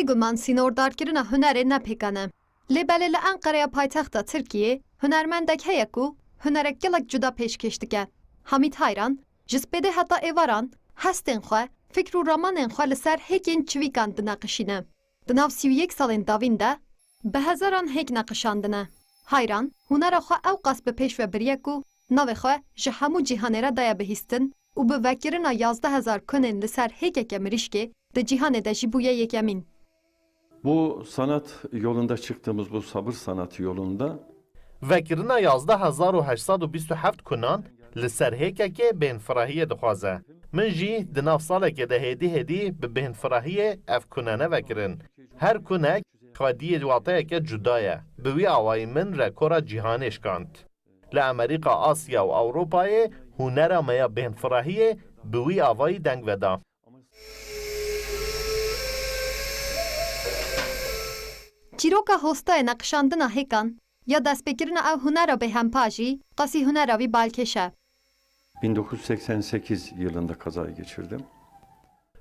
Bêguman sînordarkirina hunerê nepêkene. Lêbelê li Enqereya paytexta Tirkiyê hunermendek heye ku hunerek gelek cuda pêşkêş dike. Hamîd Hayran ji spêdê heta êvaran hestên xwe fikr û ramanên xwe li ser hêkên çivîkan dineqişîne. Di nav sî yek salên davîn. Hayran hunera xwe ew qas bi pêş vebiriye ku navê xwe ji hemû cîhanê re daye bihîstin û vekirina yazda hezar kunên li ser hêkeke mirîşkê di de jî bûye yekemîn. Bu sanat yolunda çıktığımız bu sabır sanatı yolunda Vekirina 11827 kunan li ser hêkekê bênfirahiyê dixwaze. Min jî di nav salekê de hêdî hêdî bi bênfirahiyê ev kunene vekirin. Her kunek xwediyê wateyeke cuda ye. Bi wî awayî min rekora cîhanê şkand. Li Amerîka, Asya û Ewropayê hunera me ya bênfirahiyê bi wî avayî deng veda. Çîroka hostayê neqişandina hêkan ya destpêkirina ew hunera bêhempa jî qasî hunera wî balkêş e. 1988 yılında kazayı geçirdim.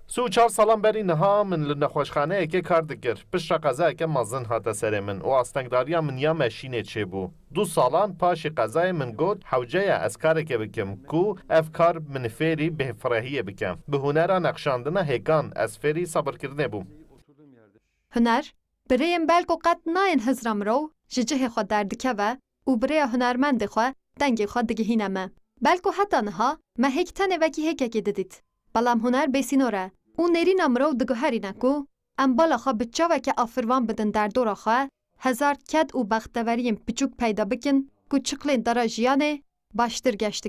Su çar salan berî niha min li nexweşxaneyekê kar dikir. Pişta qezayeke mezin hate serê min û astengdariya min ya meşînê çêbû. Du salan paşê qezayê min got hewceya ez karekê bikim ku ev kar min fêrî bêfirehiyê bikim. Bi hunera nexşandina hêkan ez fêrî sabirkirinê bûm. Huner, birêyên belko qet nayên hizra mirov ji cihê xwe derdikeve û birêya hunermendê xwe dengê xwe digihîne me. Belko heta niha me hêk tenê vekî hêkekê didît. Belam huner bêsînor e û nêrîna mirov diguherîne ku em bala xwe bi çaveke afirvan bidin derdora xwe, hezar ked û bexteveriyên piçûk peyda bikin ku çiqlên dera jiyanê baştir geş.